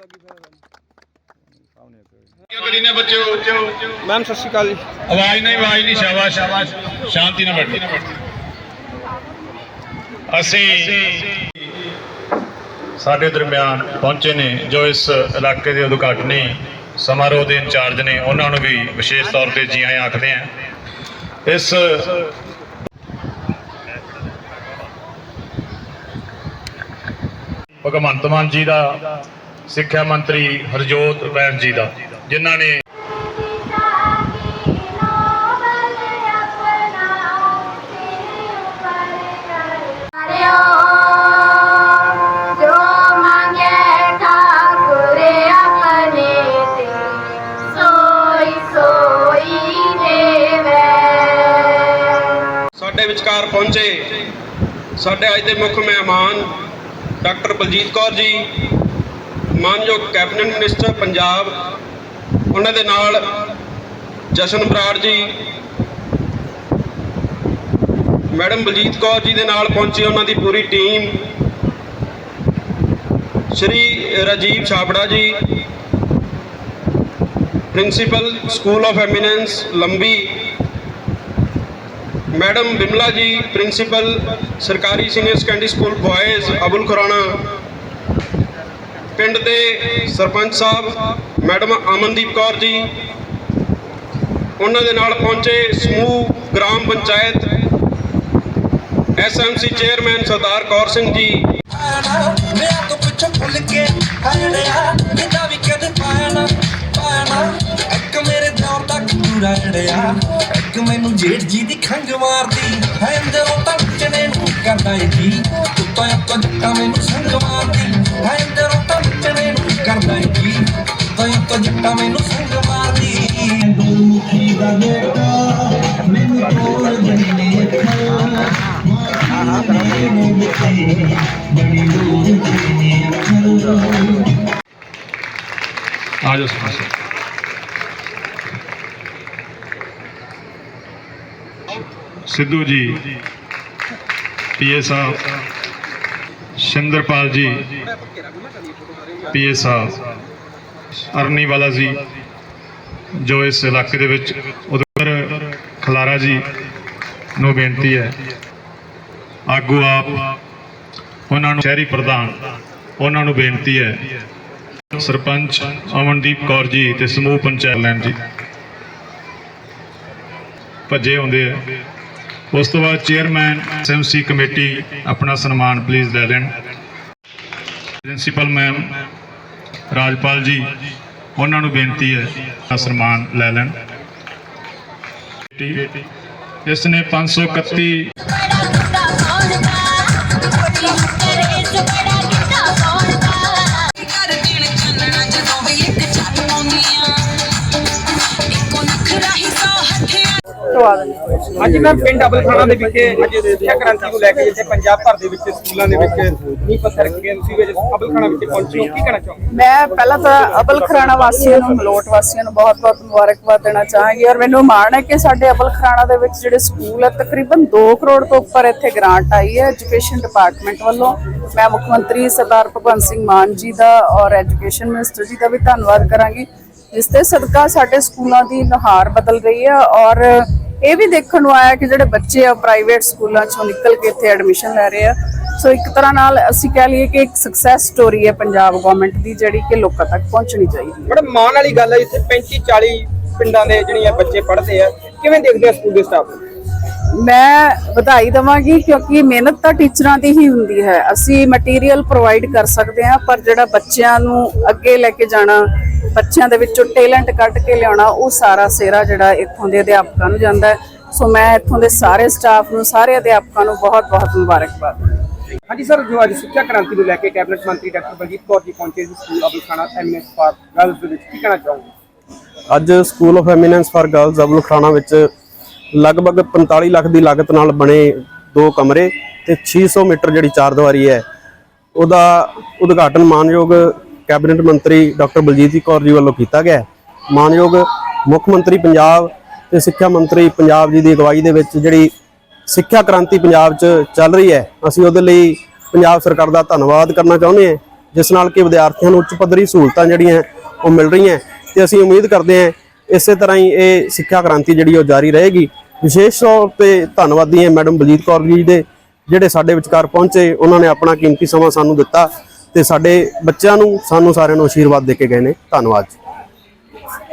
ਦਾ ਕੀ ਫਾਇਦਾ ਕਰੀ ਨੇ ਬੱਚਿਓ ਮੈਮ ਸਤਿ ਸ਼੍ਰੀ ਅਕਾਲ ਜੀ। ਆਵਾਜ਼ ਨਹੀਂ ਆਵਾਜ਼ ਨਹੀਂ, ਸ਼ਾਬਾਸ਼ ਸ਼ਾਬਾਸ਼। ਸ਼ਾਂਤੀ ਨਾਲ ਬੈਠੋ। ਅਸੀਂ ਸਾਡੇ ਦਰਮਿਆਨ ਪਹੁੰਚੇ ਨੇ, ਜੋ ਇਸ ਇਲਾਕੇ ਦੇ ਉਦਘਾਟਨੀ ਸਮਾਰੋਹ ਦੇ ਇੰਚਾਰਜ ਨੇ, ਉਹਨਾਂ ਨੂੰ ਵੀ ਵਿਸ਼ੇਸ਼ ਤੌਰ ਤੇ ਜੀ ਆਇਆਂ ਆਖਦੇ ਆ। ਇਸ ਭਗਵੰਤ ਮਾਨ ਜੀ ਦਾ ਸਿੱਖਿਆ ਮੰਤਰੀ ਹਰਜੋਤ ਬੈਂਸ ਜੀ ਦਾ, ਜਿਨ੍ਹਾਂ ਨੇ ਸਾਡੇ ਵਿਚਕਾਰ ਪਹੁੰਚੇ ਸਾਡੇ ਅੱਜ ਦੇ ਮੁੱਖ ਮਹਿਮਾਨ ਡਾਕਟਰ ਬਲਜੀਤ ਕੌਰ ਜੀ ਮਾਨਯੋਗ ਕੈਬਨਿਟ ਮਿਨਿਸਟਰ ਪੰਜਾਬ, ਉਹਨਾਂ ਦੇ ਨਾਲ ਜਸ਼ਨ ਬਰਾੜ ਜੀ, ਮੈਡਮ ਬਲਜੀਤ ਕੌਰ ਜੀ ਦੇ ਨਾਲ ਪਹੁੰਚੀ ਉਹਨਾਂ ਦੀ ਪੂਰੀ team, Shri Rajiv Chhabra ji, principal school of eminence Lambi, madam Bimla ji, principal ਸਰਕਾਰੀ senior secondary school boys Abul Khurana ਪਿੰਡ ਦੇ ਸਰਪੰਚ ਸਾਹਿਬ, ਮੈਡਮ ਅਮਨਦੀਪ ਕੌਰ ਜੀ, ਉਹਨਾਂ ਦੇ ਨਾਲ ਪਹੁੰਚੇ ਸਮੂਹ gram panchayat, SMC chairman Sardar Kaur Singh ji. ਮੈਂ ਤੋਂ ਪਿੱਛੇ ਭੁੱਲ ਕੇ ਹੜਿਆ ਕਿਦਾ ਵੀ ਕਦੇ ਪਾਣਾ ਪਾਣਾ ਇੱਕ ਮੇਰੇ ਦੌਰ ਤੱਕ ਪੂਰਾ ਰੜਿਆ ਇੱਕ ਮੈਨੂੰ ਜੇਠ ਜੀ ਦੀ ਖੰਗ ਮਾਰਦੀ। ਹੈ ਅੰਦਰੋਂ ਤੜਚਣੇ ਨੂੰ ਕਰਦਾ ਏ ਜੀ, ਕੁੱਤਾ ਇੱਕ ਜੱਟਾ ਮੈਨੂੰ ਸੰਗ ਮਾਰਦੀ। ਹੈ ਬੜੀ ਦੂਰ ਤੇ ਅੱਖਰ ਆ ਜਾਓ ਪਾਸੇ। ਸਿੱਧੂ ਜੀ, ਪੀਏ ਸਾਹਿਬ, ਸ਼ਿੰਦਰਪਾਲ ਜੀ, ਪੀਏ ਸਾਹਿਬ, ਅਰਨੀ ਵਾਲਾ ਜੀ, ਜੋ ਇਸ ਇਲਾਕੇ ਦੇ ਵਿੱਚ ਉਧਰ ਖਲਾਰਾ ਜੀ ਨੂੰ ਬੇਨਤੀ ਹੈ। ਆਗੂ ਆਪ ਉਹਨਾਂ ਨੂੰ ਸ਼ਹਿਰੀ ਪ੍ਰਧਾਨ, ਉਹਨਾਂ ਨੂੰ ਬੇਨਤੀ ਹੈ। ਸਰਪੰਚ ਅਮਨਦੀਪ ਕੌਰ ਜੀ ਤੇ ਸਮੂਹ ਪੰਚਾਇਤ ਲੈਣ ਜੀ। ਭੱਜੇ ਹੁੰਦੇ ਆ। ਉਸ ਤੋਂ ਬਾਅਦ ਚੇਅਰਮੈਨ ਐਸਐਮਸੀ ਕਮੇਟੀ ਆਪਣਾ ਸਨਮਾਨ ਪਲੀਜ਼ ਲੈ ਲੈਣ। ਪ੍ਰਿੰਸੀਪਲ ਮੈਮ ਰਾਜਪਾਲ ਜੀ, ਉਹਨਾਂ ਨੂੰ ਬੇਨਤੀ ਹੈ ਆਪਣਾ ਸਨਮਾਨ ਲੈ ਲੈਣ। ਇਸ ਨੇ 531 ਅੱਜ ਮੈਂ ਪਿੰਡ ਅਬਲਖਾਣਾ ਦੇ ਵਿੱਚ ਅੱਜ ਸਿੱਖਿਆ ਕ੍ਰਾਂਤੀ ਨੂੰ ਲੈ ਕੇ ਜਿੱਥੇ ਪੰਜਾਬ ਭਰ ਦੇ ਵਿੱਚ ਸਕੂਲਾਂ ਦੇ ਵਿੱਚ ਨੀਂਹ ਪੱਥਰ ਗਏ ਤੁਸੀਂ ਵਿੱਚ ਅਬਲਖਾਣਾ ਵਿੱਚ ਪਹੁੰਚੇ ਹੋ ਕੀ ਕਹਿਣਾ ਚਾਹੋਗੇ? ਮੈਂ ਪਹਿਲਾਂ ਤਾਂ ਅਬਲ ਖਰਾਣਾ ਵਾਸੀਆਂ ਨੂੰ ਮਲੋਟ ਵਾਸੀਆਂ ਨੂੰ ਬਹੁਤ-ਬਹੁਤ ਮੁਬਾਰਕਬਾਦ ਦੇਣਾ ਚਾਹਾਂਗੀ ਔਰ ਮੈਨੂੰ ਮਾਣ ਹੈ ਕਿ ਸਾਡੇ ਅਬਲ ਖਰਾਣਾ ਦੇ ਵਿੱਚ ਜਿਹੜੇ ਸਕੂਲ ਹੈ ਤਕਰੀਬਨ 2 ਕਰੋੜ ਤੋਂ ਉੱਪਰ ਇੱਥੇ ਗ੍ਰਾਂਟ ਆਈ ਹੈ ਐਜੂਕੇਸ਼ਨ ਡਿਪਾਰਟਮੈਂਟ ਵੱਲੋਂ। ਮੈਂ ਮੁੱਖ ਮੰਤਰੀ ਸਰਦਾਰ ਭਗਵੰਤ ਸਿੰਘ ਮਾਨ ਜੀ ਦਾ ਔਰ ਐਜੂਕੇਸ਼ਨ ਮਿਨਿਸਟਰ ਜੀ ਦਾ ਵੀ ਧੰਨਵਾਦ ਕਰਾਂਗੀ ਜਿਸ ਤੇ ਸਦਕਾ ਸਾਡੇ ਸਕੂਲਾਂ ਦੀ ਨੁਹਾਰ ਬਦਲ ਰਹੀ ਹੈ ਔਰ ਇਹ ਵੀ ਦੇਖਣ ਨੂੰ ਆਇਆ ਕਿ ਜਿਹੜੇ ਬੱਚੇ ਆ ਪ੍ਰਾਈਵੇਟ ਸਕੂਲਾਂ ਚੋਂ ਨਿਕਲ ਕੇ ਇੱਥੇ ਐਡਮਿਸ਼ਨ ਲੈ ਰਹੇ ਆ। ਸੋ ਇੱਕ ਤਰ੍ਹਾਂ ਨਾਲ ਅਸੀਂ ਕਹਿ ਲਈਏ ਕਿ ਇੱਕ ਸਕਸੈਸ ਸਟੋਰੀ ਹੈ ਪੰਜਾਬ ਗਵਰਨਮੈਂਟ ਦੀ ਜਿਹੜੀ ਕਿ ਲੋਕਾਂ ਤੱਕ ਪਹੁੰਚਣੀ ਚਾਹੀਦੀ ਹੈ। ਬੜਾ ਮਾਣ ਵਾਲੀ ਗੱਲ ਹੈ ਇੱਥੇ 35 40 ਪਿੰਡਾਂ ਦੇ ਜਿਹੜੀਆਂ ਬੱਚੇ ਪੜ੍ਹਦੇ ਆ ਕਿਵੇਂ ਦੇਖਦੇ ਆ ਸਕੂਲ ਦੇ ਸਟਾਫ ਮੈਂ ਵਧਾਈ ਦਵਾਂਗੀ ਕਿਉਂਕਿ ਮਿਹਨਤ ਤਾਂ ਟੀਚਰਾਂ ਦੀ ਹੀ ਹੁੰਦੀ ਹੈ। ਅਸੀਂ ਮਟੀਰੀਅਲ ਪ੍ਰੋਵਾਈਡ ਕਰ ਸਕਦੇ ਹਾਂ ਪਰ ਜਿਹੜਾ ਬੱਚਿਆਂ ਨੂੰ ਅੱਗੇ ਲੈ ਕੇ ਜਾਣਾ ਬੱਚਿਆਂ ਦੇ ਵਿੱਚੋਂ ਟੈਲੈਂਟ ਕੱਢ ਕੇ ਲਿਆਉਣਾ ਉਹ ਸਾਰਾ ਸੇਰਾ ਜਿਹੜਾ ਇੱਥੋਂ ਦੇ ਅਧਿਆਪਕਾਂ ਨੂੰ ਜਾਂਦਾ ਹੈ। ਸੋ ਮੈਂ ਇੱਥੋਂ ਦੇ ਸਾਰੇ ਸਟਾਫ ਨੂੰ ਸਾਰੇ ਅਧਿਆਪਕਾਂ ਨੂੰ ਬਹੁਤ-ਬਹੁਤ ਮੁਬਾਰਕਬਾਦ। ਹਾਂਜੀ ਸਰ ਜੋ ਅੱਜ ਸਿੱਖਿਆ ਕ੍ਰਾਂਤੀ ਨੂੰ ਲੈ ਕੇ ਕੈਬਨਿਟ ਮੰਤਰੀ ਡਾਕਟਰ ਬਲਜੀਤ ਕੌਰ ਜੀ ਪਹੁੰਚੇ ਸੀ school Abalkhana MS park girls ਦੇ ਵਿੱਚ ਕੀ ਕਹਿਣਾ ਚਾਹੋਗੇ? ਅੱਜ school of eminence for girls Abul Khana ਵਿੱਚ ਲਗਭਗ 45 ਲੱਖ ਦੀ ਲਾਗਤ ਨਾਲ ਬਣੇ ਦੋ ਕਮਰੇ ਤੇ 600 ਮੀਟਰ ਜਿਹੜੀ ਚਾਰ ਦੀਵਾਰੀ ਹੈ ਉਹਦਾ ਉਦਘਾਟਨ ਮਾਨਯੋਗ ਕੈਬਨਿਟ ਮੰਤਰੀ ਡਾਕਟਰ ਬਲਜੀਤ ਕੌਰ ਜੀ ਵੱਲੋਂ ਕੀਤਾ ਗਿਆ ਮਾਨਯੋਗ ਮੁੱਖ ਮੰਤਰੀ ਪੰਜਾਬ ਤੇ ਸਿੱਖਿਆ ਮੰਤਰੀ ਪੰਜਾਬ ਜੀ ਦੀ ਅਗਵਾਈ ਦੇ ਵਿੱਚ ਜਿਹੜੀ ਸਿੱਖਿਆ ਕ੍ਰਾਂਤੀ ਪੰਜਾਬ 'ਚ ਚੱਲ ਰਹੀ ਹੈ, ਅਸੀਂ ਉਹਦੇ ਲਈ ਪੰਜਾਬ ਸਰਕਾਰ ਦਾ ਧੰਨਵਾਦ ਕਰਨਾ ਚਾਹੁੰਦੇ ਹਾਂ। ਜਿਸ ਨਾਲ ਕਿ ਵਿਦਿਆਰਥੀਆਂ ਨੂੰ ਉੱਚ ਪੱਧਰੀ ਸਹੂਲਤਾਂ ਜਿਹੜੀਆਂ ਉਹ ਮਿਲ ਰਹੀਆਂ ਤੇ ਅਸੀਂ ਉਮੀਦ ਕਰਦੇ ਹਾਂ ਇਸੇ ਤਰ੍ਹਾਂ ਹੀ ਇਹ ਸਿੱਖਿਆ ਕ੍ਰਾਂਤੀ ਜਿਹੜੀ ਉਹ ਜਾਰੀ ਰਹੇਗੀ। ਵਿਸ਼ੇਸ਼ ਤੌਰ ਤੇ ਧੰਨਵਾਦੀ ਹਾਂ ਮੈਡਮ ਬਲਜੀਤ ਕੌਰ ਜੀ ਦੇ, ਜਿਹੜੇ ਸਾਡੇ ਵਿਚਕਾਰ ਪਹੁੰਚੇ, ਉਹਨਾਂ ਨੇ ਆਪਣਾ ਕੀਮਤੀ ਸਮਾਂ ਸਾਨੂੰ ਦਿੱਤਾ। ਤੇ ਸਾਡੇ ਬੱਚਿਆਂ ਨੂੰ ਸਾਨੂੰ ਸਾਰਿਆਂ ਨੂੰ ਆਸ਼ੀਰਵਾਦ ਦੇ ਕੇ ਗਏ ਨੇ। ਧੰਨਵਾਦ ਜੀ।